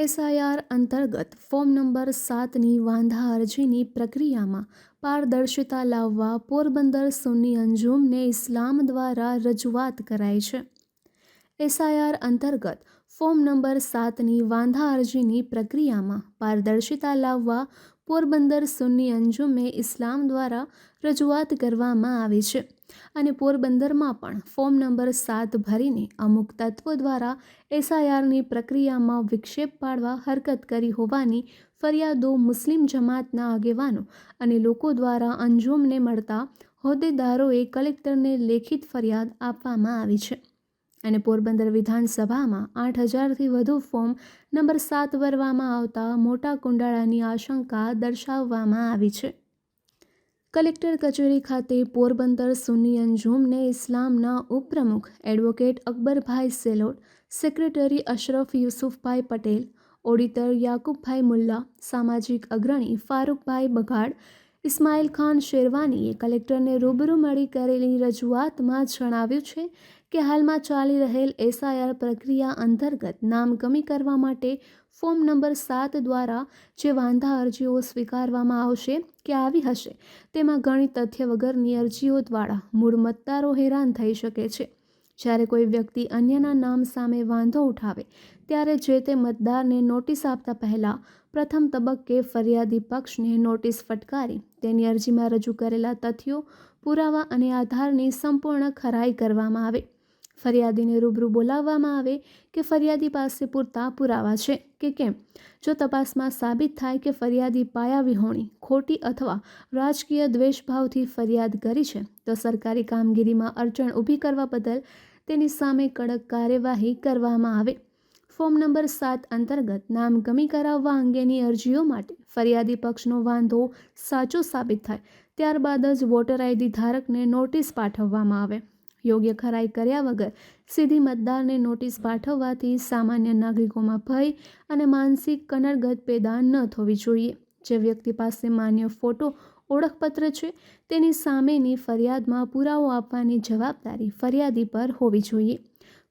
SIR અંતર્ગત form number સાતની વાંધા અરજીની પ્રક્રિયામાં પારદર્શિતા લાવવા પોરબંદર સુન્ની અંજુમને ઇસ્લામ દ્વારા રજૂઆત કરાઈ છે. એસઆઈઆર અંતર્ગત ફોર્મ નંબર સાતની વાંધા અરજીની પ્રક્રિયામાં પારદર્શિતા લાવવા પોરબંદર સુન્ની અંજુમે ઇસ્લામ દ્વારા રજૂઆત કરવામાં આવી છે અને પોરબંદરમાં પણ ફોર્મ નંબર સાત ભરીને અમુક તત્વો દ્વારા એસઆઈઆરની પ્રક્રિયામાં વિક્ષેપ પાડવા હરકત કરી હોવાની ફરિયાદો મુસ્લિમ જમાતના આગેવાનો અને લોકો દ્વારા અંજુમને મળતા હોદ્દેદારોએ કલેક્ટરને લેખિત ફરિયાદ આપવામાં આવી છે. અને પોરબંદર વિધાનસભામાં આઠ હજારથી વધુ ફોર્મ નંબર સાત ભરવામાં આવતા મોટા કુંડાળાની આશંકા દર્શાવવામાં આવી છે. કલેક્ટર કચેરી ખાતે પોરબંદર સુન્ની અંજુમને ઇસ્લામના ઉપપ્રમુખ advocate Akbarbhai Selot, secretary Ashraf Yusufbhai Patel, auditor Yakubbhai Mulla, સામાજિક અગ્રણી ફારૂકભાઈ બગાડ, ઇસ્માઇલ ખાન શેરવાનીએ કલેક્ટરને રૂબરૂ મળી કરેલી રજૂઆતમાં જણાવ્યું છે કે હાલમાં ચાલી રહેલ એસઆઈઆર પ્રક્રિયા અંતર્ગત નામ કમી કરવા માટે ફોર્મ નંબર સાત દ્વારા જે વાંધા અરજીઓ સ્વીકારવામાં આવશે કે આવી હશે, તેમાં ઘણી તથ્ય વગરની અરજીઓ દ્વારા મૂળ મતદારો હેરાન થઈ શકે છે. જ્યારે કોઈ વ્યક્તિ અન્યના નામ સામે વાંધો ઉઠાવે, ત્યારે જે તે મતદારને નોટિસ આપતા પહેલાં પ્રથમ તબક્કે ફરિયાદી પક્ષને નોટિસ ફટકારી તેની અરજીમાં રજૂ કરેલા તથ્યો પુરાવા અને આધારની સંપૂર્ણ ખરાઈ કરવામાં આવે. ફરિયાદીને રૂબરૂ બોલાવવામાં આવે કે ફરિયાદી પાસે પૂરતા પુરાવા છે કે કેમ? જો તપાસમાં સાબિત થાય કે ફરિયાદી પાયા વિહોણી, ખોટી અથવા રાજકીય દ્વેષભાવથી ફરિયાદ કરી છે, તો સરકારી કામગીરીમાં અડચણ ઊભી કરવા બદલ તેની સામે કડક કાર્યવાહી કરવામાં આવે. ફોર્મ નંબર સાત અંતર્ગત નામ ગમી કરાવવા અંગેની અરજીઓ માટે ફરિયાદી પક્ષનો વાંધો સાચો સાબિત થાય, ત્યારબાદ જ વોટર આઈડી ધારકને નોટિસ પાઠવવામાં આવે. યોગ્ય ખરાઈ કર્યા વગર સીધી મતદારને નોટિસ પાઠવવાથી સામાન્ય નાગરિકોમાં ભય અને માનસિક કનડગત પેદા ન થવી જોઈએ. જે વ્યક્તિ પાસે માન્ય ફોટો, ઓળખપત્ર છે, તેની સામેની ફરિયાદમાં પુરાવો આપવાની જવાબદારી ફરિયાદી પર હોવી જોઈએ.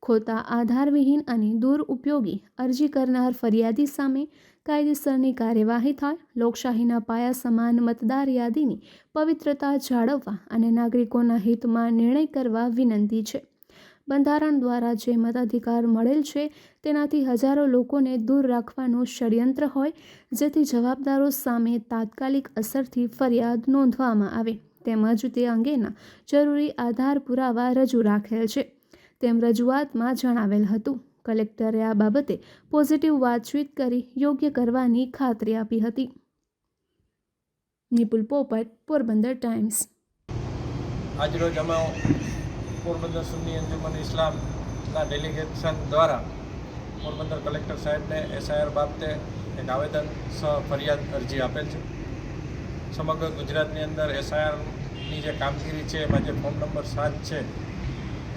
ખોટા આધારવિહીન અને દુરુપયોગી અરજી કરનાર ફરિયાદી સામે કાયદેસરની કાર્યવાહી થાય, લોકશાહીના પાયા સમાન મતદાર યાદીની પવિત્રતા જાળવવા અને નાગરિકોના હિતમાં નિર્ણય કરવા વિનંતી છે. બંધારણ દ્વારા જે મતાધિકાર મળેલ છે, તેનાથી હજારો લોકોને દૂર રાખવાનું ષડયંત્ર હોય, જેથી જવાબદારો સામે તાત્કાલિક અસરથી ફરિયાદ નોંધવામાં આવે. તેમજ તે અંગેના જરૂરી આધાર પુરાવા રજૂ રાખેલ છે. તેમ રજૂઆતમાં જણાવેલ હતું. કલેક્ટરે આ બાબતે પોઝિટિવ વાતચીત કરી યોગ્ય કરવાની ખાતરી આપી હતી. નિપુલ પોપટ, પોરબંદર ટાઈમ્સ. આજરોજ અમે પોરબંદર સુન્ની અંજુમન ઇસ્લામના ડેલિગેશન દ્વારા પોરબંદર કલેક્ટર સાહેબને એસઆઈઆર બાબતે એક આવેદન સહ ફરિયાદ અરજી આપેલ છે. સમગ્ર ગુજરાતની અંદર એસઆઈઆરની જે કામગીરી છે, એમાં જે ફોર્મ નંબર સાત છે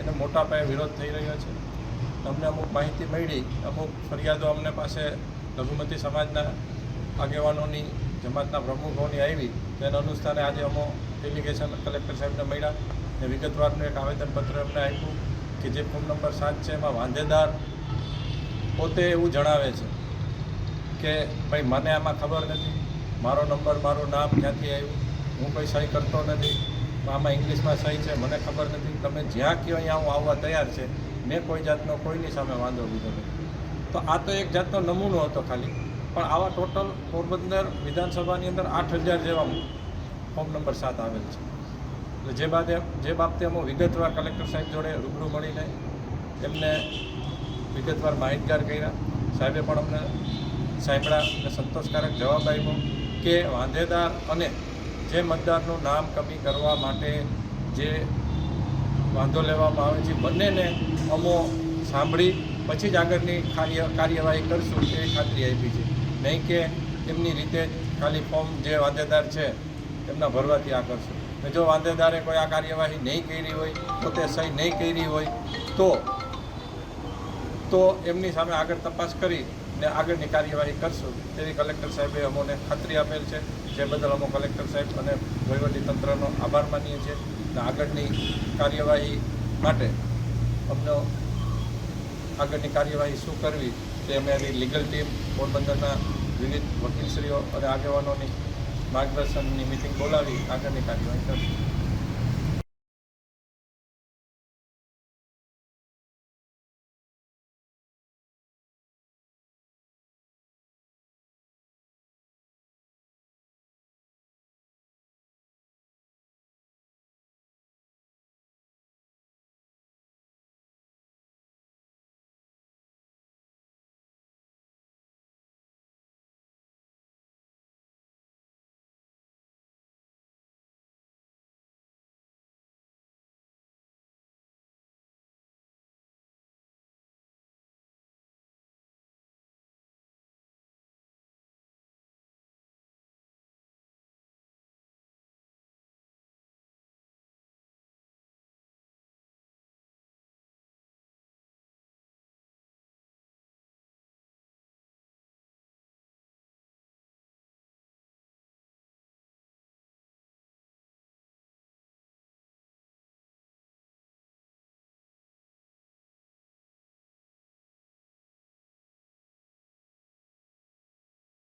એને મોટા પાયે વિરોધ થઈ રહ્યો છે. અમને અમુક માહિતી મળી, અમુક ફરિયાદો અમને પાસે લઘુમતી સમાજના આગેવાનોની, જમાતના પ્રમુખોની આવી, તેના અનુસારે આજે અમો ડેલિગેશન કલેક્ટર સાહેબને મળ્યા ને વિગતવારનું એક આવેદનપત્ર અમને આપ્યું કે જે ફોન નંબર સાત છે, એમાં વાંધેદાર પોતે એવું જણાવે છે કે, ભાઈ, મને આમાં ખબર નથી. મારો નંબર મારું નામ ક્યાંથી આવ્યું? હું કોઈ સહી કરતો નથી. આમાં ઇંગ્લિશમાં સહી છે, મને ખબર નથી. તમે જ્યાં કહો અહીંયા હું આવવા તૈયાર છે. મેં કોઈ જાતનો કોઈની સામે વાંધો લીધો નથી. તો આ તો એક જાતનો નમૂનો હતો ખાલી. પણ આવા ટોટલ પોરબંદર વિધાનસભાની અંદર આઠ હજાર જેવા ફોર્મ નંબર સાત આવેલ છે. એટલે જે બાદ જે બાબતે અમે વિગતવાર કલેક્ટર સાહેબ જોડે રૂબરૂ મળીને એમને વિગતવાર માહિતગાર કર્યા. સાહેબે પણ અમને સાંભળ્યા અને સંતોષકારક જવાબ આપ્યો કે વાંધેદાર અને જે મતદારનું નામ કમી કરવા માટે જે વાંધો લેવામાં આવે છે, બંનેને અમો સાંભળી, પછી જ આગળની કાર્ય, કાર્યવાહી કરશું એ ખાતરી આપી છે. નહીં કે એમની રીતે ખાલી ફોર્મ જે વાંધેદાર છે, એમના ભરવાથી આ કરશું. જો વાંધેદારે કોઈ આ કાર્યવાહી નહીં કરી હોય, તો તે સહી નહીં કરી હોય, તો તો એમની સામે આગળ તપાસ કરી ને આગળની કાર્યવાહી કરશું. તેવી કલેક્ટર સાહેબે અમોને ખાતરી આપેલ છે. જે બદલ અમો કલેક્ટર સાહેબ અને વહીવટીતંત્રનો આભાર માનીએ છીએ. અને આગળની કાર્યવાહી માટે અમને આગળની કાર્યવાહી શું કરવી તે અમારી લીગલ ટીમ, પોરબંદરના વિવિધ વકીલશ્રીઓ અને આગેવાનોની માર્ગદર્શનની મિટિંગ બોલાવી આગળની કાર્યવાહી કરશે.